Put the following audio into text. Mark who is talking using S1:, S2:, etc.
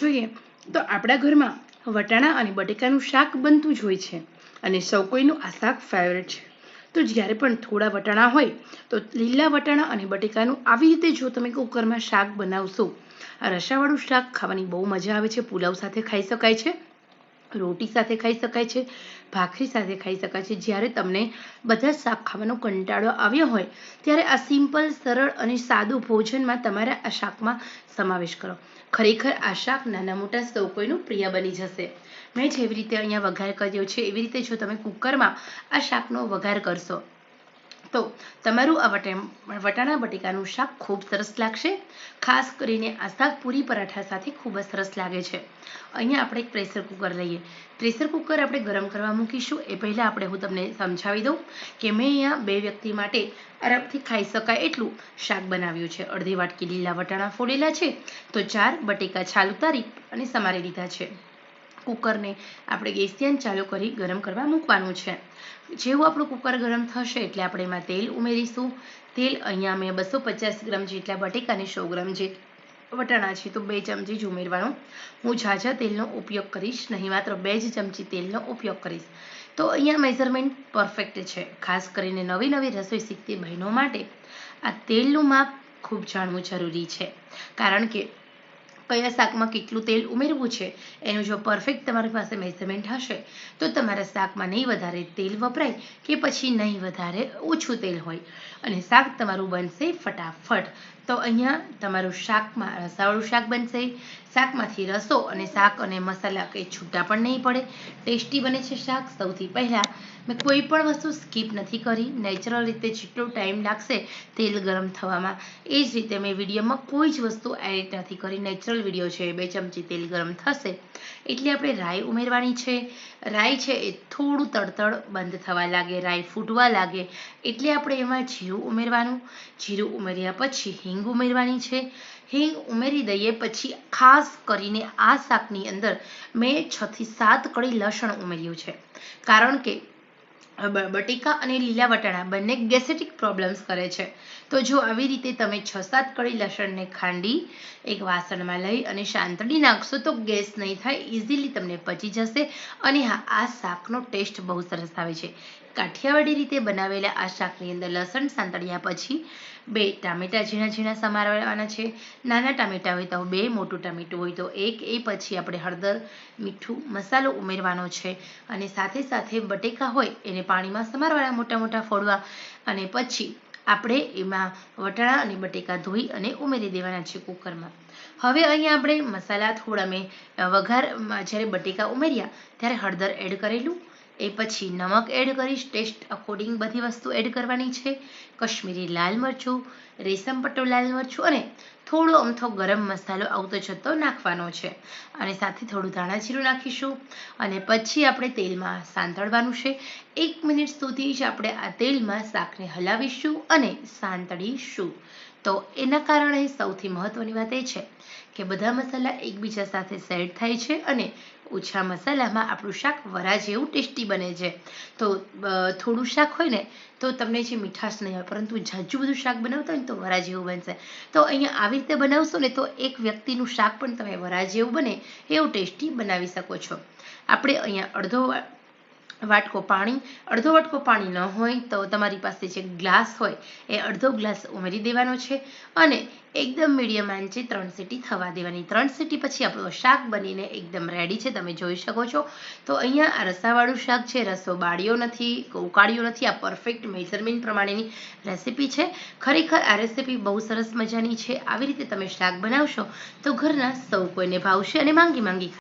S1: જોઈએ, તો આપણા ઘરમાં વટાણા અને બટેકાનું શાક બનતું જ હોય છે અને સૌ કોઈનું આ શાક ફેવરેટ છે. તો જ્યારે પણ થોડા વટાણા હોય, તો લીલા વટાણા અને બટેકાનું આવી રીતે જો તમે કુકરમાં શાક બનાવશો, આ રસાવાળું શાક ખાવાની બહુ મજા આવે છે, પુલાવ સાથે ખાઈ શકાય છે. રોટી સાથે ખાઈ શકાય છે, ભાખરી સાથે ખાઈ શકાય છે. જ્યારે તમને બધા શાક ખાવાનો કંટાળો આવ્યો હોય, ત્યારે આ સિમ્પલ સરળ અને સાદું ભોજનમાં તમારે આ શાકમાં સમાવેશ કરો. ખરેખર આ શાક નાના મોટા સૌ કોઈનું પ્રિય બની જશે. મેં જેવી રીતે અહીંયા વઘાર કર્યો છે, એવી રીતે જો તમે કુકરમાં આ શાકનો વઘાર કરશો તો તમારું આ વટા વટાણા બટેકાનું શાક ખૂબ સરસ લાગશે. ખાસ કરીને આ શાક પૂરી પરાઠા સાથે ખૂબ જ સરસ લાગે છે. અહીંયા આપણે એક પ્રેશર કુકર લઈએ. પ્રેશર કુકર આપણે ગરમ કરવા મૂકીશું. એ પહેલાં આપણે હું તમને સમજાવી દઉં કે મેં અહીંયા બે વ્યક્તિ માટે આરામથી ખાઈ શકાય એટલું શાક બનાવ્યું છે. અડધી વાટકી લીલા વટાણા ફોડેલા છે. તો ચાર બટેકા છાલ ઉતારી અને સમારી લીધા છે. કુકરને આપણે ગેસ ધ્યાન ચાલુ કરી ગરમ કરવા મૂકવાનું છે. જેવું આપણું કુકર ગરમ થશે એટલે આપણે એમાં તેલ ઉમેરીશું. તેલ અહીંયા મેં બસો પચાસ ગ્રામ જેટલા બટેકા સો ગ્રામ જે વટાણા છે તો બે ચમચી જ ઉમેરવાનું. હું ઝાઝા તેલનો ઉપયોગ કરીશ, નહીં માત્ર બે જ ચમચી તેલનો ઉપયોગ કરીશ. તો અહીંયા મેઝરમેન્ટ પરફેક્ટ છે. ખાસ કરીને નવી નવી રસોઈ શીખતી બહેનો માટે આ તેલનું માપ ખૂબ જાણવું જરૂરી છે. કારણ કે કયા શાકમાં કેટલું તેલ ઉમેરવું છે, એનું જો પરફેક્ટ તમારી પાસે મેઝરમેન્ટ હશે, તો તમારા શાકમાં નહીં વધારે તેલ વપરાય કે પછી નહીં વધારે ઓછું તેલ હોય. અને શાક તમારું બનશે ફટાફટ. તો અહીંયા તમારું શાકમાં રસાવાળું શાક બનશે. શાકમાંથી રસો અને શાક અને મસાલા કંઈ છૂટા પણ નહીં પડે. ટેસ્ટી બને છે શાક. સૌથી પહેલાં મેં કોઈ પણ વસ્તુ સ્કીપ નથી કરી. નેચરલ રીતે જેટલો ટાઈમ લાગશે તેલ ગરમ થવામાં. એ જ રીતે મેં વિડીયોમાં કોઈ જ વસ્તુ એડિટ નથી કરી. નેચરલ વીડિયો છે, બે ચમચી તેલ ગરમ થશે. એટલે આપણે રાઈ ઉમેરવાની છે. રાઈ છે એ થોડું તડતડ બંધ થવા લાગે, રાઈ ફૂટવા લાગે. એટલે આપણે એમાં જીરું ઉમેરવાનું. જીરું ઉમેર્યા પછી હિંગ ઉમેરવાની છે. હિંગ ઉમેરી દઈએ પછી ખાસ કરીને આ શાકની અંદર મેં છથી સાત કળી લસણ ઉમેર્યું છે. કારણ કે બટેકા અને લીલા વટાણા બંને ગેસેટિક પ્રોબ્લેમ્સ કરે છે. તો જો આવી રીતે તમે છ સાત કળી લસણને ખાંડી એક વાસણમાં લઈ અને શાંતડી નાખશો તો ગેસ નહીં થાય ઇઝીલી તમને પચી જશે અને હા, આ શાકનો ટેસ્ટ બહુ સરસ આવે છે. કાઠિયાવાડી રીતે બનાવેલા આ શાકની અંદર લસણ સાંતળ્યા પછી બે ટામેટા ઝીણા ઝીણા સમારવાના છે. નાના ટામેટા હોય તો બે, મોટું ટામેટું હોય તો એક. એ પછી આપણે હળદર, મીઠું, મસાલો ઉમેરવાનો છે અને સાથે સાથે બટેકા હોય એને પાણીમાં સમારવાના મોટા મોટા ફોડવા અને પછી આપણે એમાં વટાણા અને બટેકા ધોઈ અને ઉમેરી દેવાના છે કુકરમાં. હવે અહીંયા આપણે મસાલા થોડા મેં વઘારમાં જ્યારે બટેકા ઉમેર્યા ત્યારે હળદર એડ કરેલું એ પછી નમક એડ કરીશ. ટેસ્ટ અકોર્ડિંગ બધી વસ્તુ એડ કરવાની છે. કશ્મીરી લાલ મરચું, રેશમ પટ્ટો લાલ મરચું અને થોડો અમથો ગરમ મસાલો આવતો જતો નાખવાનો છે. અને સાથે થોડું ધાણા જીરું નાખીશું. અને પછી આપણે તેલમાં સાંતળવાનું છે. એક મિનિટ સુધી જ આપણે આ તેલમાં શાકને હલાવીશું અને સાંતળીશું. તો એના કારણે સૌથી મહત્વની વાત એ છે કે બધા મસાલા એકબીજા સાથે સેટ થાય છે અને ઓછા મસાલામાં આપણું શાક વરા જેવું ટેસ્ટી બને છે. તો થોડું શાક હોય ને, તો તમને જે મીઠાશ નહીં હોય, પરંતુ જાજુ બધું શાક બનાવતા હોય ને તો વરા જેવું બનશે. તો અહીંયા આવી રીતે બનાવશો ને તો એક વ્યક્તિનું શાક પણ તમે વરા જેવું બને એવું ટેસ્ટી બનાવી શકો છો. આપણે અહીંયા અડધો વાટકો પાણી, અડધો વાટકો પાણી ન હોય તો તમારી પાસે જે ગ્લાસ હોય એ અડધો ગ્લાસ ઉમેરી દેવાનો છે અને એકદમ મીડિયમ આંચે ત્રણ સીટી થવા દેવાની. ત્રણ સીટી પછી આપણું શાક બનીને એકદમ રેડી છે. તમે જોઈ શકો છો. તો અહીંયા આ રસાવાળું શાક છે. રસો બાળ્યો નથી, ઉકાળ્યો નથી. આ પરફેક્ટ મેઝરમેન્ટ પ્રમાણેની રેસીપી છે. ખરેખર આ રેસીપી બહુ સરસ મજાની છે. આવી રીતે તમે શાક બનાવશો તો ઘરના સૌ કોઈને ભાવશે અને માંગી માંગી